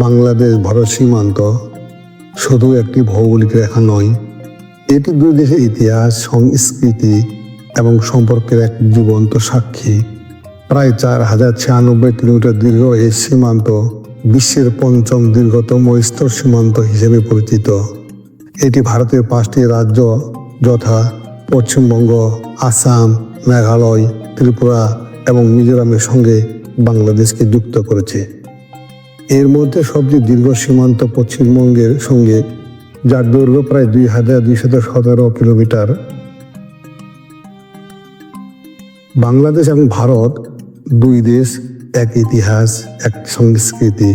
বাংলাদেশ ভারত সীমান্ত শুধু একটি ভৌগোলিক রেখা নয়, এটি দুই দেশের ইতিহাস, সংস্কৃতি এবং সম্পর্কের এক জীবন্ত সাক্ষী। প্রায় চার হাজার ছিয়ানব্বই কিলোমিটার দীর্ঘ এই সীমান্ত বিশ্বের পঞ্চম দীর্ঘতম স্তর সীমান্ত হিসেবে পরিচিত। এটি ভারতের পাঁচটি রাজ্য যথা পশ্চিমবঙ্গ, আসাম, মেঘালয়, ত্রিপুরা এবং মিজোরামের সঙ্গে বাংলাদেশকে যুক্ত করেছে। মধ্যে সবচেয়ে দীর্ঘ সীমান্ত পশ্চিমবঙ্গের সঙ্গে যার দৈর্ঘ্য প্রায় দুই হাজার দুইশত সতেরো কিলোমিটার। বাংলাদেশ এবং ভারত দুই দেশ, এক ইতিহাস, এক সংস্কৃতি।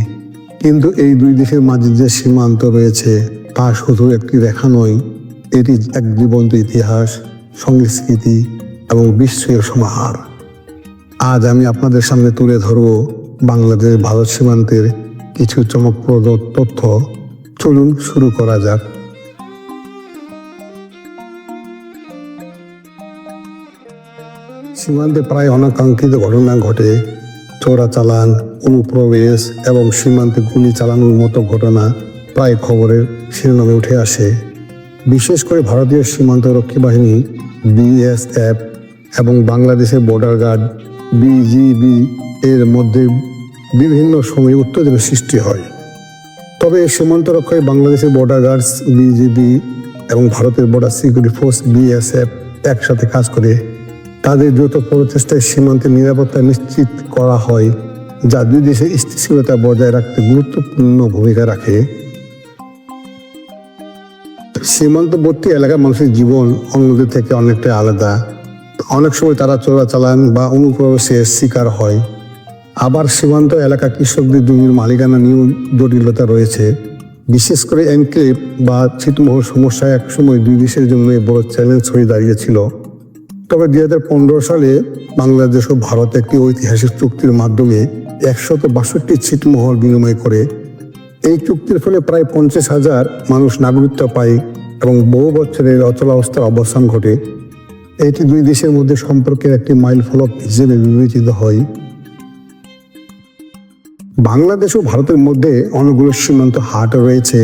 কিন্তু এই দুই দেশের মাঝে যে সীমান্ত রয়েছে, তা শুধু একটি রেখা নয়, এটি এক জীবন্ত ইতিহাস, সংস্কৃতি এবং বিশ্বের সমাহার। আজ আমি আপনাদের সামনে তুলে ধরব বাংলাদেশ ভারত সীমান্তের কিছু চমকপ্রদ তথ্য। চলুন শুরু করা যাক। সীমান্তে প্রায় অনাকাঙ্ক্ষিত ঘটনা ঘটে। চোরাচালান, অনুপ্রবেশ এবং সীমান্তে গুলি চালানোর মতো ঘটনা প্রায় খবরের শিরোনামে উঠে আসে। বিশেষ করে ভারতীয় সীমান্ত রক্ষী বাহিনী, বিএসএফ এবং বাংলাদেশের বর্ডার গার্ড বিজিবি এর মধ্যে বিভিন্ন সময় উত্তেজনা সৃষ্টি হয়। তবে সীমান্ত রক্ষায় বাংলাদেশের বর্ডার গার্ডস বিজিবি এবং ভারতের বর্ডার সিকিউরিটি ফোর্স বিএসএফ একসাথে কাজ করে তাদের দ্রুত প্রচেষ্টায় সীমান্তের নিরাপত্তা নিশ্চিত করা হয়, যা দুই দেশের স্থিতিশীলতা বজায় রাখতে গুরুত্বপূর্ণ ভূমিকা রাখে। সীমান্তবর্তী এলাকার মানুষের জীবন অন্যদের থেকে অনেকটা আলাদা। অনেক সময় তারা চোরাচালান বা অনুপ্রবেশের শিকার হয়। আবার সীমান্ত এলাকা কৃষকদের জমির মালিকানা নিয়েও জটিলতা রয়েছে। বিশেষ করে এনক্লেভ বা ছিটমহল সমস্যা একসময় দুই দেশের জন্য বড় চ্যালেঞ্জ হয়ে দাঁড়িয়েছিল। তবে দুই হাজার পনেরো সালে বাংলাদেশ ও ভারত একটি ঐতিহাসিক চুক্তির মাধ্যমে একশত বাষট্টি ছিটমহল বিনিময় করে। এই চুক্তির ফলে প্রায় পঞ্চাশ হাজার মানুষ নাগরিকত্ব পায় এবং বহু বছরের অচলাবস্থার অবসান ঘটে। এটি দুই দেশের মধ্যে সম্পর্কের একটি মাইল ফলক হিসেবে বিবেচিত হয়। বাংলাদেশ ও ভারতের মধ্যে অনেকগুলো সীমান্ত হাট রয়েছে,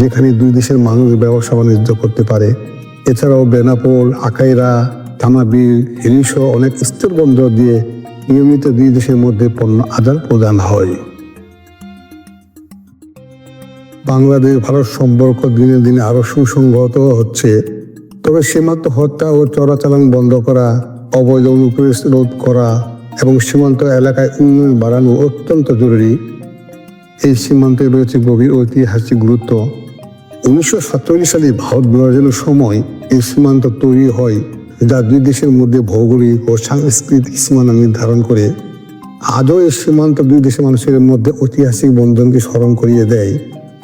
যেখানে দুই দেশের মানুষ ব্যবসা বাণিজ্য করতে পারে। এছাড়াও বেনাপোল আকাইরা থামাবিল হিলিসহ অনেক স্থির বন্দর দিয়ে নিয়মিত দুই দেশের মধ্যে পণ্য আদান প্রদান হয়। বাংলাদেশ ভারত সম্পর্ক দিনে দিনে আরও সুসংহত হচ্ছে। তবে সীমান্ত হত্যা ও চোরাচালান বন্ধ করা, অবৈধ অনুপ্রবেশ রোধ করা এবং সীমান্ত এলাকায় উন্নয়ন বাড়ানো অত্যন্ত জরুরি। এই সীমান্তে রয়েছে গভীর ঐতিহাসিক গুরুত্ব। উনিশশো সাতচল্লিশ সালে ভারত বিভাজনের সময় এই সীমান্ত তৈরি হয়, যা দুই দেশের মধ্যে ভৌগোলিক ও সাংস্কৃতিক সীমানা নির্ধারণ করে। আজও এই সীমান্ত দুই দেশের মানুষের মধ্যে ঐতিহাসিক বন্ধনকে স্মরণ করিয়ে দেয়।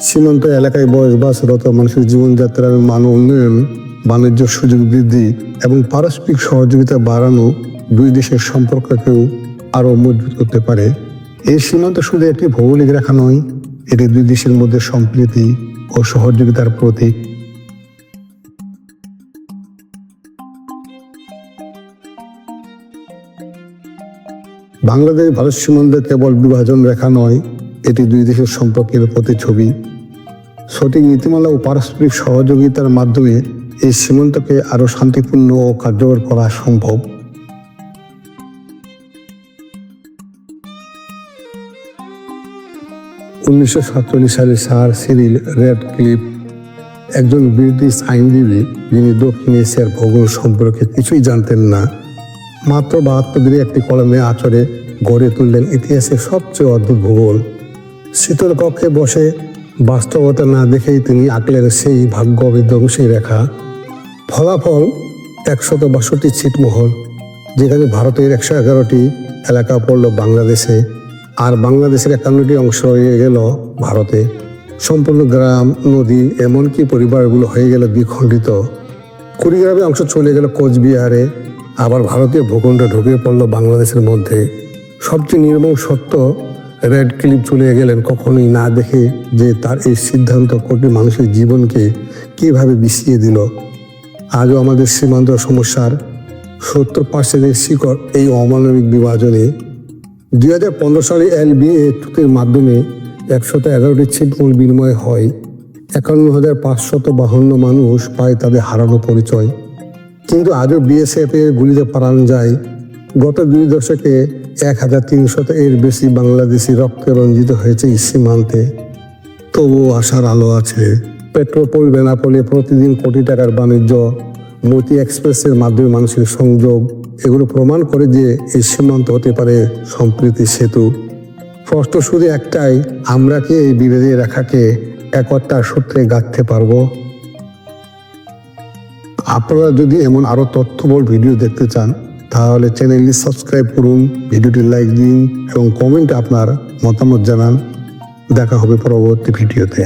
সীমান্ত এলাকায় বসবাসরত মানুষের জীবনযাত্রার মান উন্নয়ন বাণিজ্য সুযোগ বৃদ্ধি এবং পারস্পরিক সহযোগিতা বাড়ানো দুই দেশের সম্পর্ককেও আরও মজবুত করতে পারে। এই সীমান্ত শুধু একটি ভৌগোলিক রেখা নয়, এটি দুই দেশের মধ্যে সম্প্রীতি ও সহযোগিতার প্রতীক। বাংলাদেশ ভারত সীমান্তে কেবল বিভাজন রেখা নয়, এটি দুই দেশের সম্পর্কের প্রতিছবি সঠিক নীতিমালা ও পারস্পরিক সহযোগিতার মাধ্যমে এই সীমান্তকে আরও শান্তিপূর্ণ ও কার্যকর করা সম্ভব। উনিশশো সাতচল্লিশ সালে স্যার সিরিল রেড ক্লিপ একজন ব্রিটিশ আইনজীবী, যিনি দক্ষিণ এশিয়ার ভূগোল সম্পর্কে কিছুই জানতেন না, মাত্র বাহাত্তর একটি কলমে আচরে গড়ে তুললেন ইতিহাসের সবচেয়ে অদ্ভুত ভূগোল। শীতল কক্ষে বসে বাস্তবতা না দেখেই তিনি আঁকলেন সেই ভাগ্য বিধ্বংসী রেখা। ফলাফল একশত বাষট্টি ছিটমহল, যেখানে ভারতের একশো এগারোটি এলাকা পড়ল বাংলাদেশে, আর বাংলাদেশের একান্নটি অংশ হয়ে গেল ভারতে। সম্পূর্ণ গ্রাম, নদী, এমনকি পরিবারগুলো হয়ে গেল দ্বিখণ্ডিত। কুড়িগ্রামে অংশ চলে গেল কোচবিহারে, আবার ভারতীয় ভূখণ্ড ঢুকে পড়ল বাংলাদেশের মধ্যে। সবচেয়ে নির্মম সত্য, রেড ক্লিপ চলে গেলেন কখনোই না দেখে যে তার এই সিদ্ধান্ত কোটি মানুষের জীবনকে কীভাবে বিষিয়ে দিল। আজও আমাদের সীমান্ত সমস্যার সত্তর পার্সেন্টের শিকড় এই অমানবিক বিভাজনে দুই হাজার পনেরো সালে এলবিএ চুক্তির মাধ্যমে একশত এগারোটি ছিটমূল বিনিময় হয়। একান্ন হাজার পাঁচশত বাহান্ন মানুষ পায় তাদের হারানো পরিচয়। কিন্তু আজও বিএসএফ এর গুলিতে প্রাণ যায়। গত দুই দশকে এক হাজার তিনশত এর বেশি বাংলাদেশি রক্তে রঞ্জিত হয়েছে এই সীমান্তে। তবুও আশার আলো আছে। পেট্রোপোল বেনাপোলে প্রতিদিন কোটি টাকার বাণিজ্য মতি এক্সপ্রেসের মাধ্যমে মানুষের সংযোগ, এগুলো প্রমাণ করে যে এই সীমান্ত হতে পারে সম্প্রীতি সেতু। স্পষ্ট শুধু একটাই, আমরা কি এই বিরোধী রেখাকে একতার সূত্রে গাঁথতে পারব? আপনারা যদি এমন আরও তথ্যবল ভিডিও দেখতে চান, তাহলে চ্যানেলটি সাবস্ক্রাইব করুন, ভিডিওটি লাইক দিন এবং কমেন্টে আপনার মতামত জানান। দেখা হবে পরবর্তী ভিডিওতে।